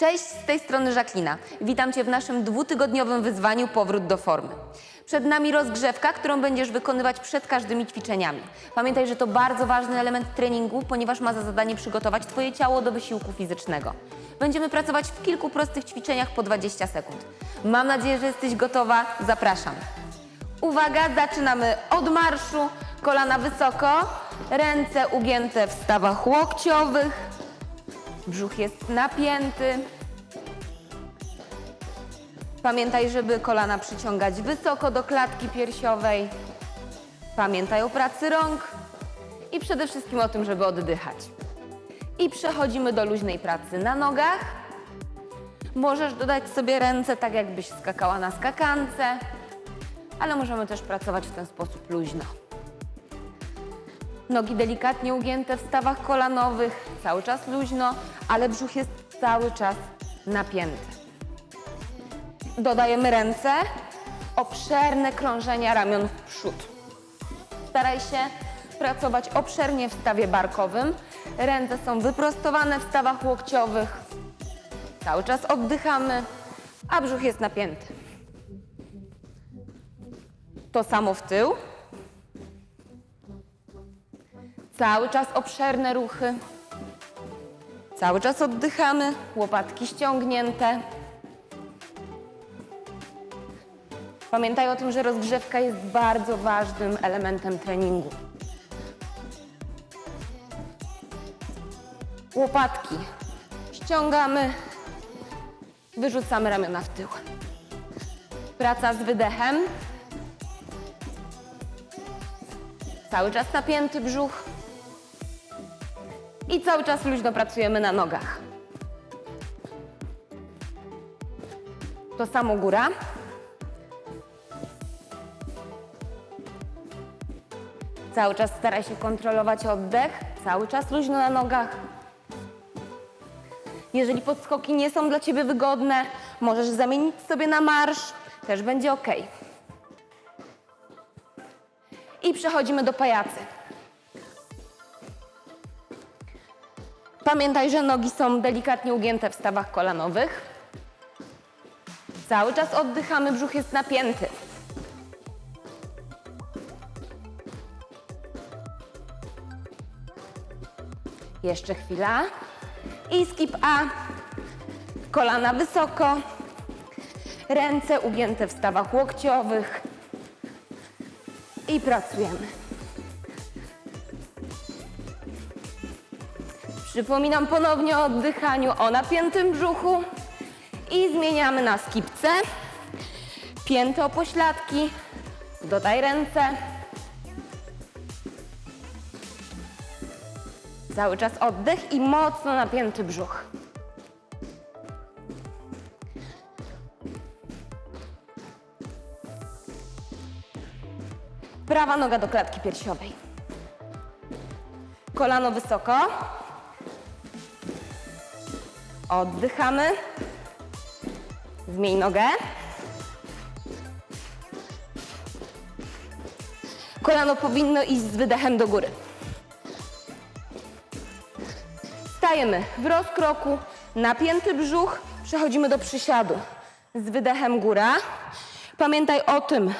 Cześć, z tej strony Żaklina. Witam Cię w naszym dwutygodniowym wyzwaniu Powrót do formy. Przed nami rozgrzewka, którą będziesz wykonywać przed każdymi ćwiczeniami. Pamiętaj, że to bardzo ważny element treningu, ponieważ ma za zadanie przygotować Twoje ciało do wysiłku fizycznego. Będziemy pracować w kilku prostych ćwiczeniach po 20 sekund. Mam nadzieję, że jesteś gotowa. Zapraszam. Uwaga, zaczynamy od marszu. Kolana wysoko, ręce ugięte w stawach łokciowych. Brzuch jest napięty. Pamiętaj, żeby kolana przyciągać wysoko do klatki piersiowej. Pamiętaj o pracy rąk i przede wszystkim o tym, żeby oddychać. I przechodzimy do luźnej pracy na nogach. Możesz dodać sobie ręce tak, jakbyś skakała na skakance, ale możemy też pracować w ten sposób luźno. Nogi delikatnie ugięte w stawach kolanowych, cały czas luźno, ale brzuch jest cały czas napięty. Dodajemy ręce, obszerne krążenia ramion w przód. Staraj się pracować obszernie w stawie barkowym. Ręce są wyprostowane w stawach łokciowych. Cały czas oddychamy, a brzuch jest napięty. To samo w tył. Cały czas obszerne ruchy. Cały czas oddychamy, łopatki ściągnięte. Pamiętaj o tym, że rozgrzewka jest bardzo ważnym elementem treningu. Łopatki ściągamy, wyrzucamy ramiona w tył. Praca z wydechem. Cały czas napięty brzuch. I cały czas luźno pracujemy na nogach. To samo góra. Cały czas staraj się kontrolować oddech, cały czas luźno na nogach. Jeżeli podskoki nie są dla Ciebie wygodne, możesz zamienić sobie na marsz, też będzie ok. I przechodzimy do pajacy. Pamiętaj, że nogi są delikatnie ugięte w stawach kolanowych. Cały czas oddychamy, brzuch jest napięty. Jeszcze chwila. I skip A. Kolana wysoko. Ręce ugięte w stawach łokciowych. I pracujemy. Przypominam ponownie o oddychaniu, o napiętym brzuchu. I zmieniamy na skipce. Pięty pośladki. Dodaj ręce. Cały czas oddech i mocno napięty brzuch. Prawa noga do klatki piersiowej. Kolano wysoko. Oddychamy. Zmień nogę. Kolano powinno iść z wydechem do góry. Stajemy w rozkroku, napięty brzuch, przechodzimy do przysiadu. Z wydechem góra. Pamiętaj o tym,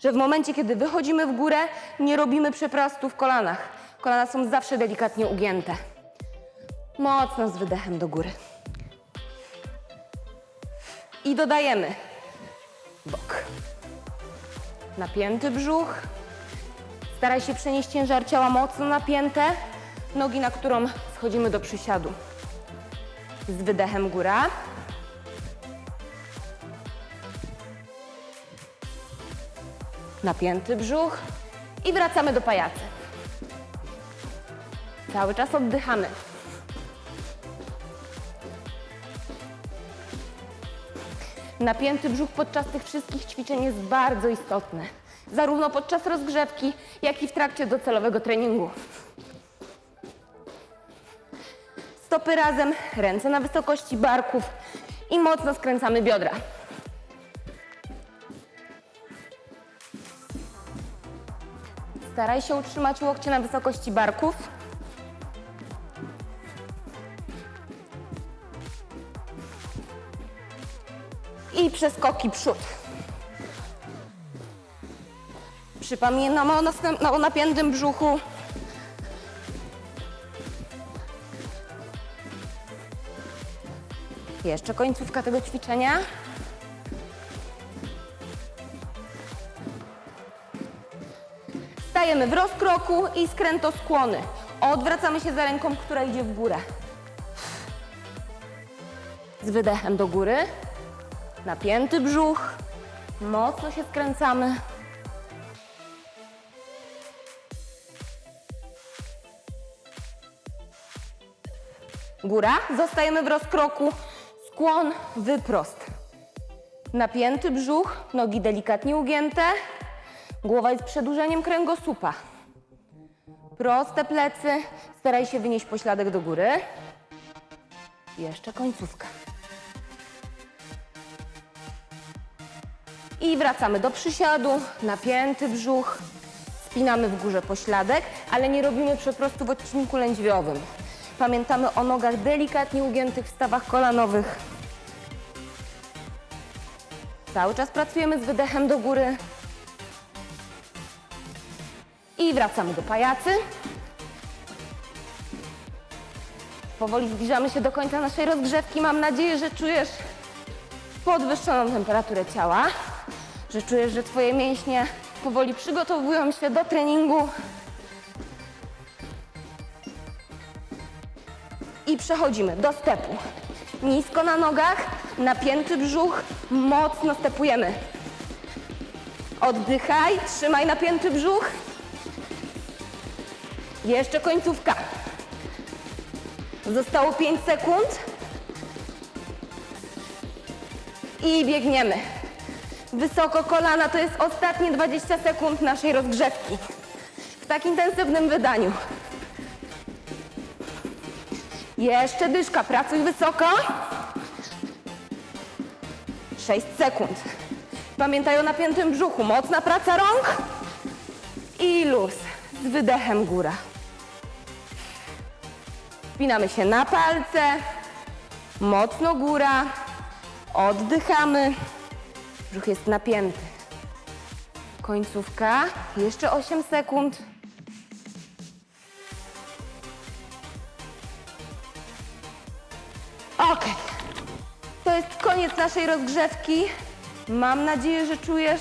że w momencie, kiedy wychodzimy w górę, nie robimy przeprastu w kolanach. Kolana są zawsze delikatnie ugięte. Mocno z wydechem do góry. I dodajemy bok. Napięty brzuch. Staraj się przenieść ciężar ciała mocno napięte. Nogi, na którą schodzimy do przysiadu. Z wydechem góra. Napięty brzuch. I wracamy do pajacy. Cały czas oddychamy. Napięty brzuch podczas tych wszystkich ćwiczeń jest bardzo istotny. Zarówno podczas rozgrzewki, jak i w trakcie docelowego treningu. Stopy razem, ręce na wysokości barków i mocno skręcamy biodra. Staraj się utrzymać łokcie na wysokości barków. Przeskoki przód. Przypominamy o, o napiętym brzuchu. Jeszcze końcówka tego ćwiczenia. Stajemy w rozkroku i skrętoskłony. Odwracamy się za ręką, która idzie w górę. Z wydechem do góry. Napięty brzuch. Mocno się skręcamy. Góra. Zostajemy w rozkroku. Skłon, wyprost. Napięty brzuch, nogi delikatnie ugięte. Głowa jest przedłużeniem kręgosłupa. Proste plecy. Staraj się wynieść pośladek do góry. Jeszcze końcówka. I wracamy do przysiadu. Napięty brzuch. Spinamy w górze pośladek, ale nie robimy przeprostu w odcinku lędźwiowym. Pamiętamy o nogach delikatnie ugiętych w stawach kolanowych. Cały czas pracujemy z wydechem do góry. I wracamy do pajacy. Powoli zbliżamy się do końca naszej rozgrzewki. Mam nadzieję, że czujesz podwyższoną temperaturę ciała, że czujesz, że Twoje mięśnie powoli przygotowują się do treningu. I przechodzimy do stepu. Nisko na nogach, napięty brzuch, mocno stepujemy. Oddychaj, trzymaj napięty brzuch. Jeszcze końcówka. Zostało 5 sekund. I biegniemy. Wysoko kolana to jest ostatnie 20 sekund naszej rozgrzewki. W tak intensywnym wydaniu. Jeszcze dyszka, pracuj wysoko. 6 sekund. Pamiętaj o napiętym brzuchu. Mocna praca rąk. I luz. Z wydechem góra. Spinamy się na palce. Mocno góra. Oddychamy. Brzuch jest napięty. Końcówka. Jeszcze 8 sekund. Ok. To jest koniec naszej rozgrzewki. Mam nadzieję, że czujesz,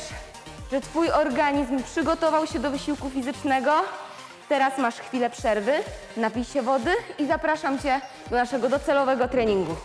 że Twój organizm przygotował się do wysiłku fizycznego. Teraz masz chwilę przerwy, napij się wody i zapraszam Cię do naszego docelowego treningu.